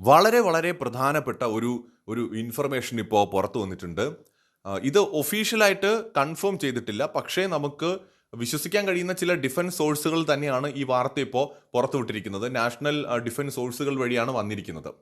വളരെ വളരെ പ്രധാനപ്പെട്ട ഒരു ഒരു ഇൻഫർമേഷൻ ഇപ്പോൾ പുറത്തു വന്നിട്ടുണ്ട്. ഇത് ഒഫീഷ്യലായിട്ട് കൺഫേം ചെയ്തിട്ടില്ല. പക്ഷേ നമുക്ക് വിശ്വസിക്കാൻ കഴിയുന്ന ചില ഡിഫൻസ് സോഴ്സുകൾ തന്നെയാണ് ഈ വാർത്ത ഇപ്പോൾ പുറത്തുവിട്ടിരിക്കുന്നത് നാഷണൽ ഡിഫൻസ് സോഴ്സുകൾ വഴിയാണ് വന്നിരിക്കുന്നത്.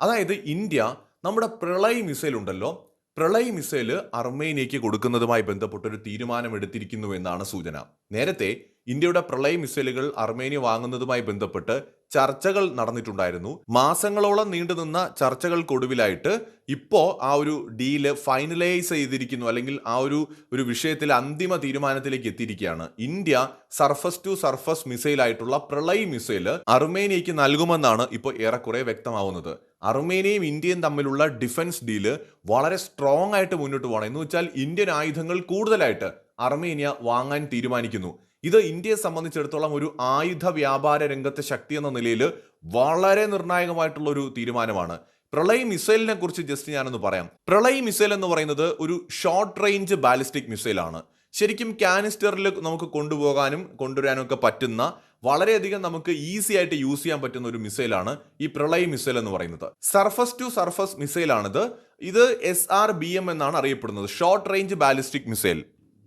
അതായത് ഇന്ത്യ നമ്മുടെ പ്രളയ് മിസൈൽ ഉണ്ടല്ലോ. പ്രളയ് മിസൈൽ അർമേനിയയ്ക്ക് കൊടുക്കുന്നതുമായി ബന്ധപ്പെട്ട ഒരു തീരുമാനം എടുത്തിരിക്കുന്നു എന്നാണ് സൂചന. നേരത്തെ ഇന്ത്യയുടെ പ്രളയ മിസൈലുകൾ അർമേനിയ വാങ്ങുന്നതുമായി ബന്ധപ്പെട്ട് ചർച്ചകൾ നടന്നിട്ടുണ്ടായിരുന്നു. മാസങ്ങളോളം നീണ്ടുനിന്ന ചർച്ചകൾക്കൊടുവിലായിട്ട് ഇപ്പോൾ ആ ഒരു ഡീൽ ഫൈനലൈസ് ചെയ്തിരിക്കുന്നു. അല്ലെങ്കിൽ ആ ഒരു ഒരു വിഷയത്തിൽ അന്തിമ തീരുമാനത്തിലേക്ക് എത്തിയിരിക്കുകയാണ്. ഇന്ത്യ സർഫസ് ടു സർഫസ് മിസൈലായിട്ടുള്ള പ്രളയ മിസൈൽ അർമേനിയയ്ക്ക് നൽകുമെന്നാണ് ഇപ്പോൾ ഏറെക്കുറെ വ്യക്തമാവുന്നത്. അർമേനിയയും ഇന്ത്യയും തമ്മിലുള്ള ഡിഫൻസ് ഡീൽ വളരെ സ്ട്രോങ് ആയിട്ട് മുന്നോട്ട് പോകണം. എന്ന് വെച്ചാൽ ഇന്ത്യൻ ആയുധങ്ങൾ കൂടുതലായിട്ട് അർമേനിയ വാങ്ങാൻ തീരുമാനിക്കുന്നു. ഇത് ഇന്ത്യയെ സംബന്ധിച്ചിടത്തോളം ഒരു ആയുധ വ്യാപാര രംഗത്തെ ശക്തി എന്ന നിലയിൽ വളരെ നിർണായകമായിട്ടുള്ള ഒരു തീരുമാനമാണ്. പ്രളയ് മിസൈലിനെ കുറിച്ച് ജസ്റ്റ് ഞാനൊന്ന് പറയാം. പ്രളയ് മിസൈൽ എന്ന് പറയുന്നത് ഒരു ഷോർട്ട് റേഞ്ച് ബാലിസ്റ്റിക് മിസൈലാണ് ശരിക്കും കാനിസ്റ്ററിൽ നമുക്ക് കൊണ്ടുപോകാനും കൊണ്ടുവരാനും ഒക്കെ പറ്റുന്ന വളരെയധികം നമുക്ക് ഈസി ആയിട്ട് യൂസ് ചെയ്യാൻ പറ്റുന്ന ഒരു മിസൈലാണ് ഈ പ്രളയ മിസൈൽ എന്ന് പറയുന്നത്. സർഫസ് ടു സർഫസ് മിസൈലാണിത് ഇത് എസ് ആർ ബി എം എന്നാണ് അറിയപ്പെടുന്നത്. ഷോർട്ട് റേഞ്ച് ബാലിസ്റ്റിക് മിസൈൽ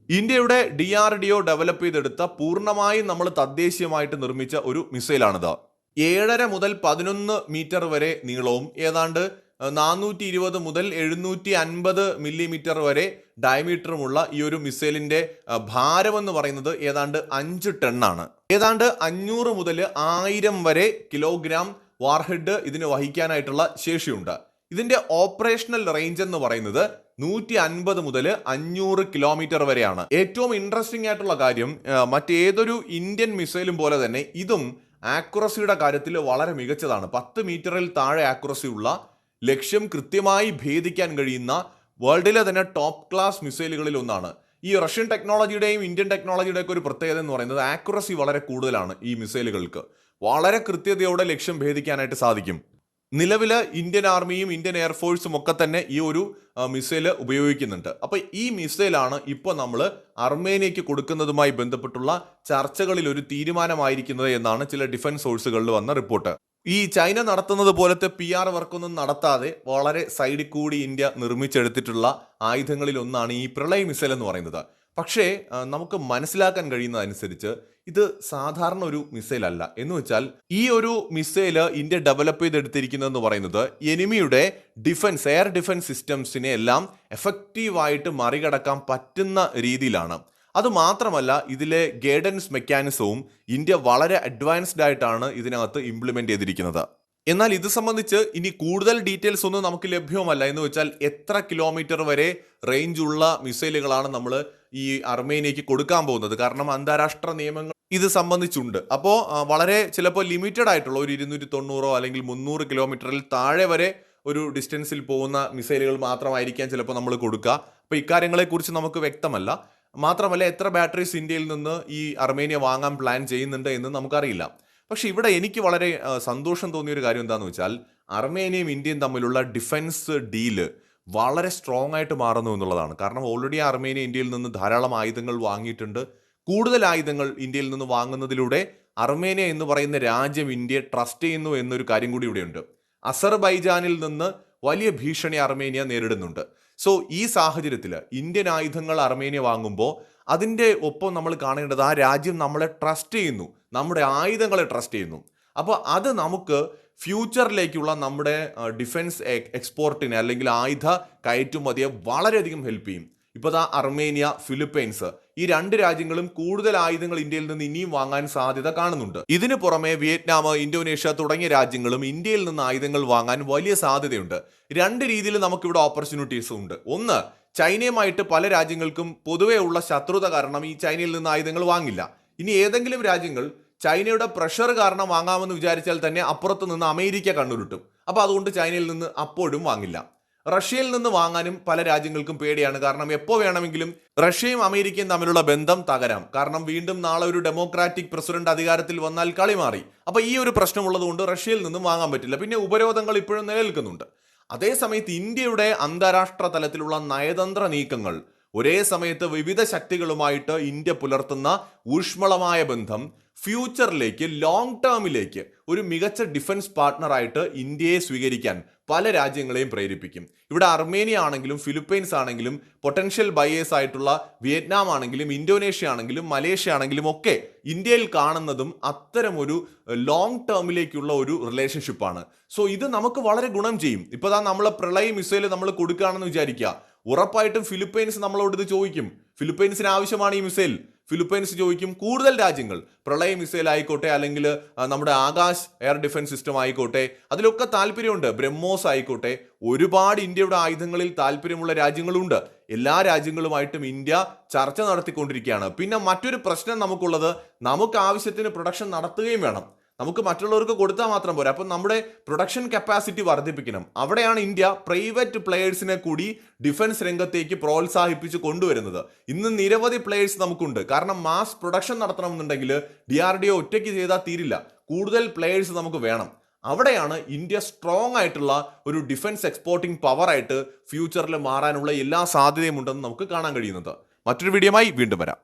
ഇന്ത്യയുടെ D R D O develop ചെയ്തെടുത്ത പൂർണമായും നമ്മൾ തദ്ദേശീയമായിട്ട് നിർമ്മിച്ച ഒരു മിസൈലാണിത്. ഏഴര മുതൽ പതിനൊന്ന് മീറ്റർ വരെ നീളവും ഏതാണ്ട് നാനൂറ്റി ഇരുപത് മുതൽ എഴുന്നൂറ്റി അൻപത് മില്ലിമീറ്റർ വരെ ഡയമീറ്ററുമുള്ള ഈ ഒരു മിസൈലിന്റെ ഭാരമെന്ന് പറയുന്നത് ഏതാണ്ട് അഞ്ച് ടണ്ണാണ്. ഏതാണ്ട് അഞ്ഞൂറ് മുതൽ ആയിരം വരെ കിലോഗ്രാം വാർഹെഡ് ഇതിന് വഹിക്കാനായിട്ടുള്ള ശേഷിയുണ്ട്. ഇതിന്റെ ഓപ്പറേഷണൽ റേഞ്ച് എന്ന് പറയുന്നത് നൂറ്റി അൻപത് മുതൽ അഞ്ഞൂറ് കിലോമീറ്റർ വരെയാണ്. ഏറ്റവും ഇൻട്രസ്റ്റിംഗ് ആയിട്ടുള്ള കാര്യം മറ്റേതൊരു ഇന്ത്യൻ മിസൈലും പോലെ തന്നെ ഇതും ആക്യുറസിയുടെ കാര്യത്തിൽ വളരെ മികച്ചതാണ്. പത്ത് മീറ്ററിൽ താഴെ ആക്യുറസി ഉള്ള ലക്ഷ്യം കൃത്യമായി ഭേദിക്കാൻ കഴിയുന്ന വേൾഡിലെ തന്നെ ടോപ്പ് ക്ലാസ് മിസൈലുകളിൽ ഒന്നാണ്. ഈ റഷ്യൻ ടെക്നോളജിയുടെയും ഇന്ത്യൻ ടെക്നോളജിയുടെയും ഒക്കെ ഒരു പ്രത്യേകത എന്ന് പറയുന്നത് ആക്യുറസി വളരെ കൂടുതലാണ് ഈ മിസൈലുകൾക്ക് വളരെ കൃത്യതയോടെ ലക്ഷ്യം ഭേദിക്കാനായിട്ട് സാധിക്കും. നിലവിൽ ഇന്ത്യൻ ആർമിയും ഇന്ത്യൻ എയർഫോഴ്സും ഒക്കെ തന്നെ ഈ ഒരു മിസൈൽ ഉപയോഗിക്കുന്നുണ്ട്. അപ്പോൾ ഈ മിസൈലാണ് ഇപ്പോൾ നമ്മൾ അർമേനിയയ്ക്ക് കൊടുക്കുന്നതുമായി ബന്ധപ്പെട്ടുള്ള ചർച്ചകളിൽ ഒരു തീരുമാനമായിരിക്കുന്നത് എന്നാണ് ചില ഡിഫൻസ് സോഴ്സുകളിൽ വന്ന റിപ്പോർട്ട്. ഈ ചൈന നടത്തുന്നത് പോലത്തെ പി ആർ വർക്കൊന്നും നടത്താതെ വളരെ സൈഡിൽ കൂടി ഇന്ത്യ നിർമ്മിച്ചെടുത്തിട്ടുള്ള ആയുധങ്ങളിൽ ഒന്നാണ് ഈ പ്രളയ മിസൈൽ എന്ന് പറയുന്നത്. പക്ഷേ നമുക്ക് മനസ്സിലാക്കാൻ കഴിയുന്നതനുസരിച്ച് ഇത് സാധാരണ ഒരു മിസൈൽ അല്ല. എന്ന് വെച്ചാൽ ഈ ഒരു മിസൈൽ ഇന്ത്യ ഡെവലപ്പ് ചെയ്തെടുത്തിരിക്കുന്നതെന്ന് പറയുന്നത് എനിമിയുടെ ഡിഫൻസ് എയർ ഡിഫൻസ് സിസ്റ്റംസിനെ എല്ലാം എഫക്റ്റീവായിട്ട് മറികടക്കാൻ പറ്റുന്ന രീതിയിലാണ്. അത് മാത്രമല്ല ഇതിലെ ഗൈഡൻസ് മെക്കാനിസവും ഇന്ത്യ വളരെ അഡ്വാൻസ്ഡ് ആയിട്ടാണ് ഇതിനകത്ത് ഇംപ്ലിമെന്റ് ചെയ്തിരിക്കുന്നത്. എന്നാൽ ഇത് സംബന്ധിച്ച് ഇനി കൂടുതൽ ഡീറ്റെയിൽസ് ഒന്നും നമുക്ക് ലഭ്യവുമല്ല എന്ന് വെച്ചാൽ എത്ര കിലോമീറ്റർ വരെ റേഞ്ച് ഉള്ള മിസൈലുകളാണ് നമ്മൾ ഈ അർമേനിയയ്ക്ക് കൊടുക്കാൻ പോകുന്നത്. കാരണം അന്താരാഷ്ട്ര നിയമങ്ങൾ ഇത് സംബന്ധിച്ചുണ്ട്. അപ്പോൾ വളരെ ചിലപ്പോൾ ലിമിറ്റഡ് ആയിട്ടുള്ള ഒരു ഇരുന്നൂറ്റി തൊണ്ണൂറോ അല്ലെങ്കിൽ മുന്നൂറ് കിലോമീറ്ററിൽ താഴെ വരെ ഒരു ഡിസ്റ്റൻസിൽ പോകുന്ന മിസൈലുകൾ മാത്രമായിരിക്കാം ചിലപ്പോൾ നമ്മൾ കൊടുക്കുക. അപ്പോൾ ഇക്കാര്യങ്ങളെക്കുറിച്ച് നമുക്ക് വ്യക്തമല്ല. മാത്രമല്ല എത്ര ബാറ്ററീസ് ഇന്ത്യയിൽ നിന്ന് ഈ അർമേനിയ വാങ്ങാൻ പ്ലാൻ ചെയ്യുന്നുണ്ട് എന്ന് നമുക്കറിയില്ല. പക്ഷെ ഇവിടെ എനിക്ക് വളരെ സന്തോഷം തോന്നിയ ഒരു കാര്യം എന്താണെന്ന് വെച്ചാൽ അർമേനിയയും ഇന്ത്യയും തമ്മിലുള്ള ഡിഫൻസ് ഡീൽ വളരെ സ്ട്രോങ് ആയിട്ട് മാറുന്നു എന്നുള്ളതാണ്. കാരണം ഓൾറെഡി അർമേനിയ ഇന്ത്യയിൽ നിന്ന് ധാരാളം ആയുധങ്ങൾ വാങ്ങിയിട്ടുണ്ട്. കൂടുതൽ ആയുധങ്ങൾ ഇന്ത്യയിൽ നിന്ന് വാങ്ങുന്നതിലൂടെ അർമേനിയ എന്ന് പറയുന്ന രാജ്യം ഇന്ത്യയെ ട്രസ്റ്റ് ചെയ്യുന്നു എന്നൊരു കാര്യം കൂടി ഇവിടെയുണ്ട്. അസർബൈജാനിൽ നിന്ന് വലിയ ഭീഷണി അർമേനിയ നേരിടുന്നുണ്ട്. സോ ഈ സാഹചര്യത്തിൽ ഇന്ത്യൻ ആയുധങ്ങൾ അർമേനിയ വാങ്ങുമ്പോൾ അതിന്റെ ഒപ്പം നമ്മൾ കാണേണ്ടത് ആ രാജ്യം നമ്മളെ ട്രസ്റ്റ് ചെയ്യുന്നു. നമ്മുടെ ആയുധങ്ങളെ ട്രസ്റ്റ് ചെയ്യുന്നു. അപ്പോൾ അത് നമുക്ക് ഫ്യൂച്ചറിലേക്കുള്ള നമ്മുടെ ഡിഫൻസ് എക്സ്പോർട്ടിനെ അല്ലെങ്കിൽ ആയുധ കയറ്റുമതിയെ വളരെയധികം ഹെൽപ്പ് ചെയ്യും. ഇപ്പോൾ ദാ അർമേനിയ ഫിലിപ്പൈൻസ് ഈ രണ്ട് രാജ്യങ്ങളും കൂടുതൽ ആയുധങ്ങൾ ഇന്ത്യയിൽ നിന്ന് ഇനിയും വാങ്ങാൻ സാധ്യത കാണുന്നുണ്ട്. ഇതിനു പുറമെ വിയറ്റ്നാം ഇന്തോനേഷ്യ തുടങ്ങിയ രാജ്യങ്ങളും ഇന്ത്യയിൽ നിന്ന് ആയുധങ്ങൾ വാങ്ങാൻ വലിയ സാധ്യതയുണ്ട്. രണ്ട് രീതിയിൽ നമുക്കിവിടെ ഓപ്പർച്യൂണിറ്റീസ് ഉണ്ട്. ഒന്ന് ചൈനയുമായിട്ട് പല രാജ്യങ്ങൾക്കും പൊതുവേ ഉള്ള ശത്രുത കാരണം ഈ ചൈനയിൽ നിന്ന് ആയുധങ്ങൾ വാങ്ങില്ല. ഇനി ഏതെങ്കിലും രാജ്യങ്ങൾ ചൈനയുടെ പ്രഷർ കാരണം വാങ്ങാമെന്ന് വിചാരിച്ചാൽ തന്നെ അപ്പുറത്ത് നിന്ന് അമേരിക്ക കണ്ണുരുട്ടും. അപ്പോൾ അതുകൊണ്ട് ചൈനയിൽ നിന്ന് അപ്പോഴും വാങ്ങില്ല. റഷ്യയിൽ നിന്ന് വാങ്ങാനും പല രാജ്യങ്ങൾക്കും പേടിയാണ്. കാരണം എപ്പോൾ വേണമെങ്കിലും റഷ്യയും അമേരിക്കയും തമ്മിലുള്ള ബന്ധം തകരാം. കാരണം വീണ്ടും നാളെ ഒരു ഡെമോക്രാറ്റിക് പ്രസിഡന്റ് അധികാരത്തിൽ വന്നാൽ കളി മാറി. അപ്പൊ ഈ ഒരു പ്രശ്നമുള്ളതുകൊണ്ട് റഷ്യയിൽ നിന്നും വാങ്ങാൻ പറ്റില്ല. പിന്നെ ഉപരോധങ്ങൾ ഇപ്പോഴും നിലനിൽക്കുന്നുണ്ട്. അതേസമയത്ത് ഇന്ത്യയുടെ അന്താരാഷ്ട്ര തലത്തിലുള്ള നയതന്ത്ര നീക്കങ്ങൾ ഒരേ സമയത്ത് വിവിധ ശക്തികളുമായിട്ട് ഇന്ത്യ പുലർത്തുന്ന ഊഷ്മളമായ ബന്ധം ഫ്യൂച്ചറിലേക്ക് ലോങ് ടേമിലേക്ക് ഒരു മികച്ച ഡിഫൻസ് പാർട്ട്ണറായിട്ട് ഇന്ത്യയെ സ്വീകരിക്കാൻ പല രാജ്യങ്ങളെയും പ്രേരിപ്പിക്കും. ഇവിടെ അർമേനിയ ആണെങ്കിലും ഫിലിപ്പൈൻസ് ആണെങ്കിലും പൊട്ടൻഷ്യൽ ബയേഴ്സ് ആയിട്ടുള്ള വിയറ്റ്നാം ആണെങ്കിലും ഇന്തോനേഷ്യ ആണെങ്കിലും മലേഷ്യ ആണെങ്കിലും ഒക്കെ ഇന്ത്യയിൽ കാണുന്നതും അത്തരമൊരു ലോങ് ടേമിലേക്കുള്ള ഒരു റിലേഷൻഷിപ്പാണ് സോ ഇത് നമുക്ക് വളരെ ഗുണം ചെയ്യും. ഇപ്പോൾ ദാ നമ്മൾ പ്രളയ മിസൈൽ നമ്മൾ കൊടുക്കുകയാണെന്ന് വിചാരിക്കുക. ഉറപ്പായിട്ടും ഫിലിപ്പൈൻസ് നമ്മളോട് ഇത് ചോദിക്കും. ഫിലിപ്പൈൻസിന് ആവശ്യമാണ് ഈ മിസൈൽ ഫിലിപ്പൈൻസ് ചോദിക്കും കൂടുതൽ രാജ്യങ്ങൾ പ്രളയ മിസൈൽ ആയിക്കോട്ടെ അല്ലെങ്കിൽ നമ്മുടെ ആകാശ് എയർ ഡിഫൻസ് സിസ്റ്റം ആയിക്കോട്ടെ അതിലൊക്കെ താല്പര്യമുണ്ട് ബ്രഹ്മോസ് ആയിക്കോട്ടെ ഒരുപാട് ഇന്ത്യയുടെ ആയുധങ്ങളിൽ താല്പര്യമുള്ള രാജ്യങ്ങളുണ്ട്. എല്ലാ രാജ്യങ്ങളുമായിട്ടും ഇന്ത്യ ചർച്ച നടത്തിക്കൊണ്ടിരിക്കുകയാണ്. പിന്നെ മറ്റൊരു പ്രശ്നം നമുക്കുള്ളത് നമുക്ക് ആവശ്യത്തിന് പ്രൊഡക്ഷൻ നടത്തുകയും വേണം. നമുക്ക് മറ്റുള്ളവർക്ക് കൊടുത്താൽ മാത്രം പോരാ. അപ്പം നമ്മുടെ പ്രൊഡക്ഷൻ കപ്പാസിറ്റി വർദ്ധിപ്പിക്കണം. അവിടെയാണ് ഇന്ത്യ പ്രൈവറ്റ് പ്ലെയേഴ്സിനെ കൂടി ഡിഫൻസ് രംഗത്തേക്ക് പ്രോത്സാഹിപ്പിച്ച് കൊണ്ടുവരുന്നത്. ഇന്ന് നിരവധി പ്ലെയേഴ്സ് നമുക്കുണ്ട്. കാരണം മാസ് പ്രൊഡക്ഷൻ നടത്തണമെന്നുണ്ടെങ്കിൽ ഡി ആർ ഡി ഒ ഒറ്റയ്ക്ക് ചെയ്താൽ തീരില്ല. കൂടുതൽ പ്ലെയേഴ്സ് നമുക്ക് വേണം. അവിടെയാണ് ഇന്ത്യ സ്ട്രോങ് ആയിട്ടുള്ള ഒരു ഡിഫൻസ് എക്സ്പോർട്ടിംഗ് പവറായിട്ട് ഫ്യൂച്ചറിൽ മാറാനുള്ള എല്ലാ സാധ്യതയും ഉണ്ടെന്ന് നമുക്ക് കാണാൻ കഴിയുന്നത്. മറ്റൊരു വീഡിയോമായി വീണ്ടും വരാം.